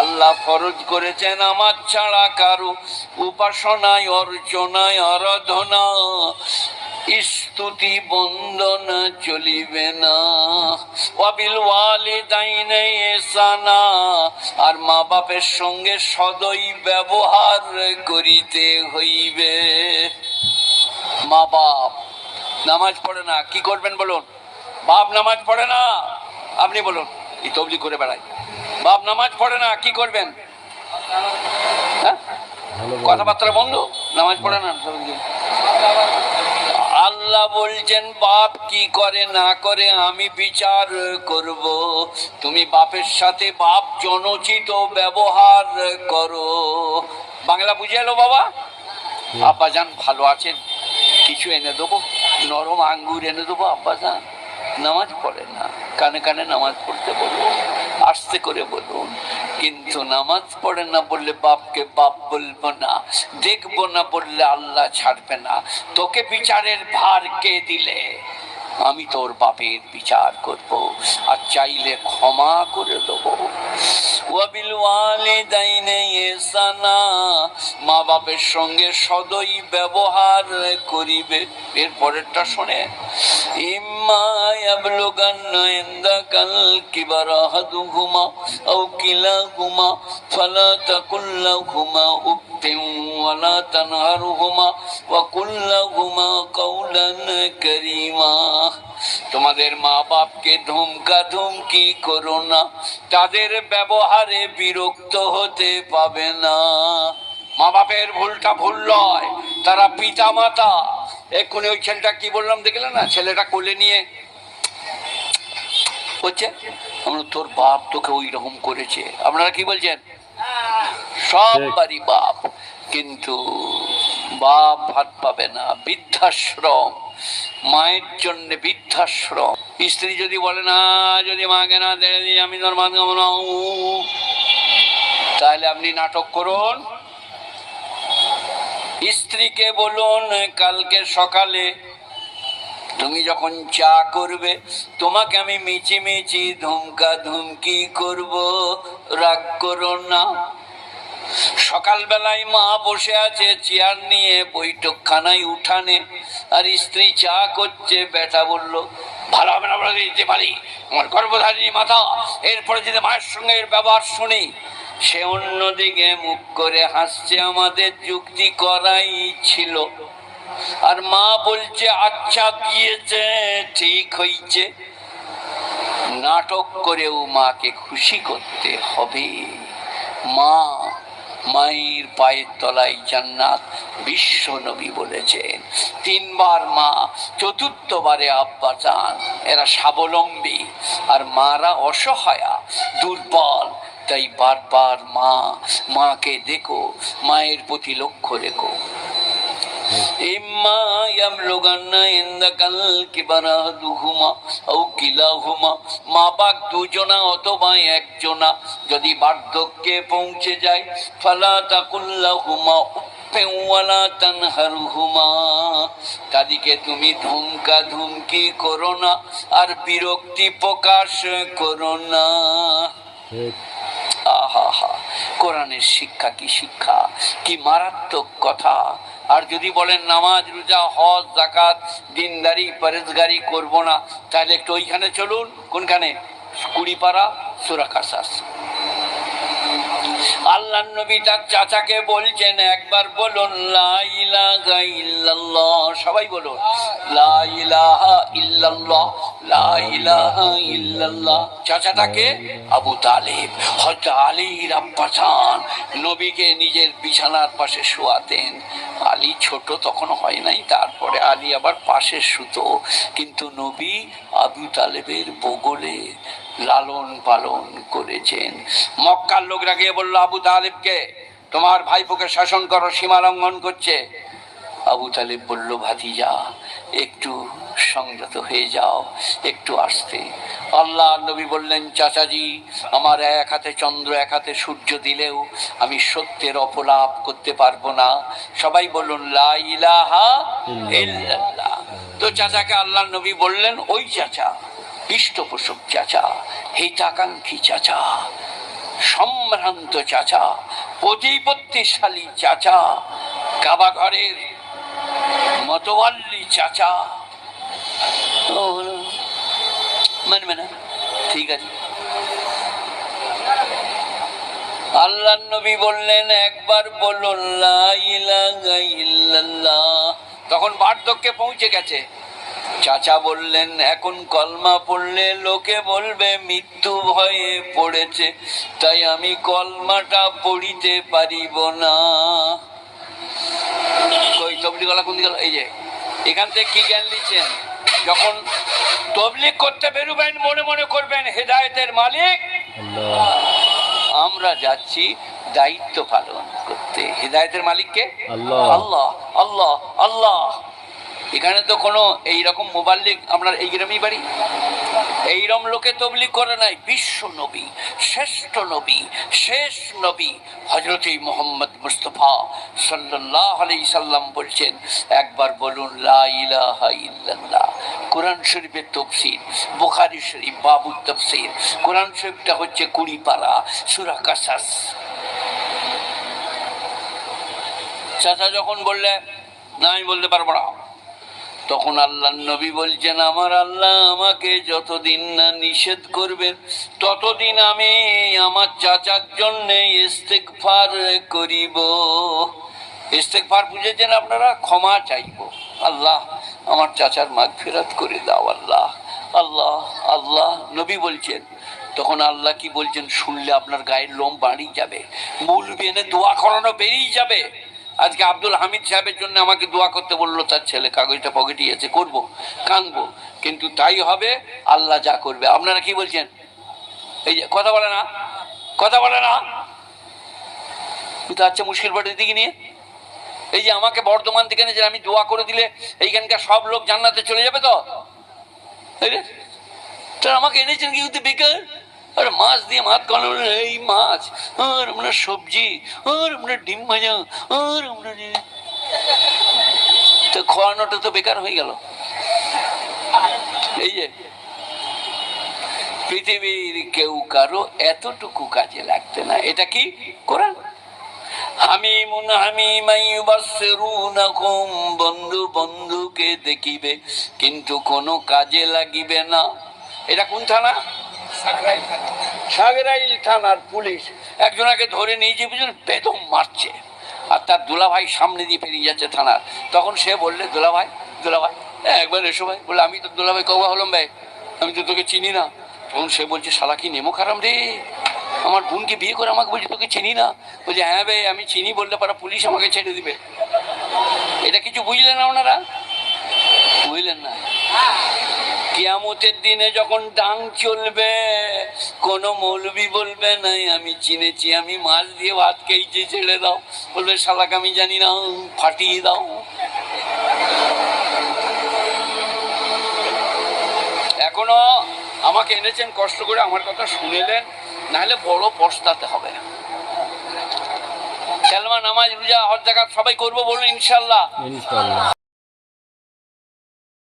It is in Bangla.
আল্লাহ ফরজ করেছেন আমার ছাড়া কারও উপাসনায়, অর্চনায় আরাধনা স্তুতি বন্দনা চলিবে না। আর মা বাপের সঙ্গে সদয় ব্যবহার করিতে হইবে। মা বাপ, নামাজ পড়ে না, কি করবেন বলুন? বাপ নামাজ পড়ে না? আপনি বলুন, এই তবলি করে বেড়াই। বাপ নামাজ পড়ে না, কি করবেন? হ্যাঁ? কথাবার্তা বন্ধ, নামাজ পড়ে না আল্লাহ বলছেন, বাপ কি করে না করে আমি বিচার করব। তুমি বাপের সাথে বাপ জনচিত ব্যবহার করো। বাংলা বুঝে এলো বাবা? আব্বা যান, ভালো আছেন? কিছু এনে দেবো? নরম আঙ্গুর এনে দেবো, আব্বা যান। নামাজ পড়ে না, কানে কানে নামাজ পড়তে বলুন আস্তে করে বলুন, কিন্তু নামাজ পড়ে না বললে বাপকে বাপ বলব না, দেখব না বললে আল্লাহ ছাড়বে না। তোকে বিচারের ভার কে দিলে? আমি তোর বাপের বিচার করব আর চাইলে ক্ষমা করে দেবো। মা বাপের সঙ্গে সদয় ব্যবহার করিবে। এর পরেরটা শোনে, ইম্মা তানহারহুমা ওয়া কুল লাহুমা কাওলান কারীমা তোমাদের মা বাপকে ধমকা ধমকি করো না। তাদের ব্যবহারে বিরক্ত হতে পাবে না। মা বাপের ভুলটা ভুল নয় তারা পিতা মাতা এক্ষুনি ওই ছেলেটা কি বললাম দেখলে না? ছেলেটা কোলে নিয়ে হচ্ছে আমরা তোর বাপ তোকে ওই রকম করেছে। আপনারা কি বলছেন? সব বাড়ি বাপ। কিন্তু বাপ ভাত পাবে না, বৃদ্ধাশ্রম, মায়ের জন্য বৃদ্ধাশ্রম। স্ত্রী যদি বলে, না, যদি মাকে না দেয় দিই আমি তোর মা তাহলে আপনি নাটক করুন। স্ত্রীকে বলুন, কালকে সকালে তুমি যখন চা করবে, তোমাকে আমি মিচি মিচি ধুমকা ধুমকি করব। রাগ করো না। সকালবেলায় মা বসে আছে, চেয়ার নিয়ে, বৈঠকখানায় উঠানে, আর স্ত্রী চা করছে। বেটা বলল, ভালো হবে না দিতে পারি। আমার গর্ভধারিণী মাথা এরপরে যদি মায়ের সঙ্গে এর ব্যবহার শুনি। সে অন্যদিকে মুখ করে হাসছে, আমাদের যুক্তি করাই ছিল। আর মা বলছে আচ্ছা দিয়েছে, ঠিক হইছে। নাটক করেও মাকে খুশি করতে হবে। মা মায়ের পায়ের তলায় জান্নাত বিশ্ব নবী বলেছেন। তিনবার মা, চতুর্থবারে আব্বা চান। এরা স্বাবলম্বী আর মারা অসহায়া, দুর্বল। তাই বারবার মা, মাকে দেখো, মায়ের প্রতি লক্ষ্য রেখো। ইম্মা ইয়াবলুগান্না ইনদাকাল কিবারা আহাদুহুমা আও কিলাহুমা। মা বাপ দুজনা অথবা একজনা যদি বার্ধক্যে পৌঁছে যায় ফালা তাকুল্লাহুমা তাদেরকে তুমি ধুমকা ধুমকি করো না আর বিরক্তি প্রকাশ করো না। আহা হা কোরআনের শিক্ষা কি শিক্ষা? কি মারাত্মক কথা। আর যদি বলেন নামাজ, রোজা, হজ জাকাত দিনদারি, পরেজগারি করব না, তাহলে একটু ওইখানে চলুন। কোনখানে? কুড়িপাড়া, সুরাকাশাস। আল্লাহ নবী তার চাচাকে বলছেন, একবার বলুন সবাই বলুন চাচাটাকে আবু তালেব, হযরত আলীর আব্বা চান নবীকে নিজের বিছানার পাশে শোয়াতেন। আলী ছোট তখন হয় নাই, তারপরে আলী আবার পাশে শুতো কিন্তু নবী আবু তালেবের বগলে লালন পালন করেছেন। মক্কার লোকরা গিয়ে বলল আবু তালেবকে তোমার ভাইপোকে শাসন করো সীমা লঙ্ঘন করছে। আবু তালেব বলল ভাতিজা একটু সংযত হয়ে যাও একটু আসতে। আল্লাহ নবী বললেন চাচাজি আমার এক হাতে চন্দ্র এক হাতে সূর্য দিলেও আমি সত্যের অপলাপ করতে পারব না। সবাই বলুন লা ইলাহা তো চাচাকে আল্লাহ নবী বললেন ওই চাচা পৃষ্ঠপোষক চাচা, হিতাকাঙ্ক্ষী চাচা, সম্ভ্রান্ত চাচা, প্রতিপত্তিশালী চাচা কাবা ঘরের মতওয়াল্লি চাচা মানবে না ঠিক আছে। আল্লাহ নবী বললেন, একবার বলুন লা ইলাহা ইল্লাল্লাহ। তখন বার্ধক্যে পৌঁছে গেছে। চাচা বললেন এখন কলমা পড়লে লোকে বলবে মৃত্যু ভয়ে পড়েছে তাই আমি কলমাটা পড়িতে পারিব না। কই তবলি গলা কোন এই যে এখান থেকে কি জ্ঞান নিচ্ছেন? যখন তবলিগ করতে বেরোবেন মনে মনে করবেন হেদায়েতের মালিক। আমরা যাচ্ছি দায়িত্ব পালন করতে। হৃদায়তের মালিককে? আল্লাহ। আল্লাহ আল্লাহ আল্লাহ। এখানে তো কোনো এইরকম মোবাল্লিক আপনার এই গ্রামেই বাড়ি? এইরকম লোকে তবলিগ করে নাই, বিশ্ব নবী, শ্রেষ্ঠ নবী, শেষ নবী হজরত মোহাম্মদ মুস্তফা সাল্লাহ আলি সাল্লাম বলছেন, একবার বলুন, লা ইলাহা কোরআন শরীফের তফসির বোখারি শরীফ বাবুর তফসির কোরআন শরীফটা হচ্ছে কুড়ি পারা, সুরা কাসাস। চাচা যখন বললে, না, আমি বলতে পারব না। তখন আল্লাহ নবী বলছেন, আমার আল্লাহ আমাকে যতদিন না নিষেধ করবেন ততদিন আমি আমার চাচার জন্য ইস্তেকফার করিব। ইস্তেকফার বুঝেছেন আপনারা? ক্ষমা চাইব। আল্লাহ, আমার চাচার মাগ ফেরত করে দাও, আল্লাহ। আল্লাহ আল্লাহ, নবী বলছেন। তখন আল্লাহ কি বলছেন? শুনলে আপনার গায়ের লোম বাড়িয়ে যাবে মূল বেনে দোয়া করানো বেরিয়ে যাবে। আজকে আব্দুল হামিদ সাহেবের জন্য আমাকে দোয়া করতে বলল, তার ছেলে কাগজটা পকেটে আছে, করব কাঁদবো কিন্তু তাই হবে, আল্লাহ যা করবে। আপনারা কি বলছেন? এই যে, কথা বলে না? কথা বলে না? কিন্তু আচ্ছা মুশকিল বাড়ির দিকে নিয়ে। এই যে আমাকে বর্ধমান থেকে এনেছেন, আমি দোয়া করে দিলে এইখানকার সব লোক জান্নাতে চলে যাবে তো? তা আমাকে এনেছেন কি বেকার আর মাছ দিয়ে ভাত খাওয়ানো এই মাছ, আর আমরা সবজি, আর আমরা ডিম ভাজা, আর আমরা তো খাওয়ানোটা তো বেকার হয়ে গেল। এই যে, পৃথিবীর কেউ কারও এতটুকু কাজে লাগতে না। এটা কি? কোরআন? হামিমুন হামিমাই বাসরুনাকুম বন্ধু বন্ধুকে দেখিবে, কিন্তু কোনো কাজে লাগিবে না। এটা কোন থানা? সাগরাইল থানার পুলিশ একজনকে ধরে নিয়ে বুঝলেন বেদম মারছে। আর তার দুলাভাই সামনে দিয়ে পেরিয়ে যাচ্ছে থানার। তখন সে বললে দুলাভাই দুলাভাই "হ্যাঁ, একবার এসো ভাই। বলে আমি তো দুলাভাই কবা হলাম ভাই আমি তো তোকে চিনি না। তখন সে বলছে শালা কি নেমো খারাম রে? আমার বোনকে বিয়ে করে আমাকে বলছে তোকে চিনি না? বলছে হ্যাঁ ভাই আমি চিনি বললে পারা পুলিশ আমাকে ছেড়ে দিবে। এটা কিছু বুঝলেন না ওনারা বুঝলেন না কিয়ামতের দিনে যখন ডাং চলবে, কোনো মৌলবি বলবে, নাই, আমি চিনেছি, আমি মাছ দিয়ে ভাত খেয়েছি, ছেড়ে দাও। বলবে, শালাকে আমি জানি না, ফাটিয়ে দাও। এখনও আমাকে এনেছেন, কষ্ট করে আমার কথা শুনেলেন, নাহলে বড় পস্তাতে হবে সালমান নামাজ, রোজা, হজ, জাকাত সবাই করব বলুন ইনশাল্লাহ।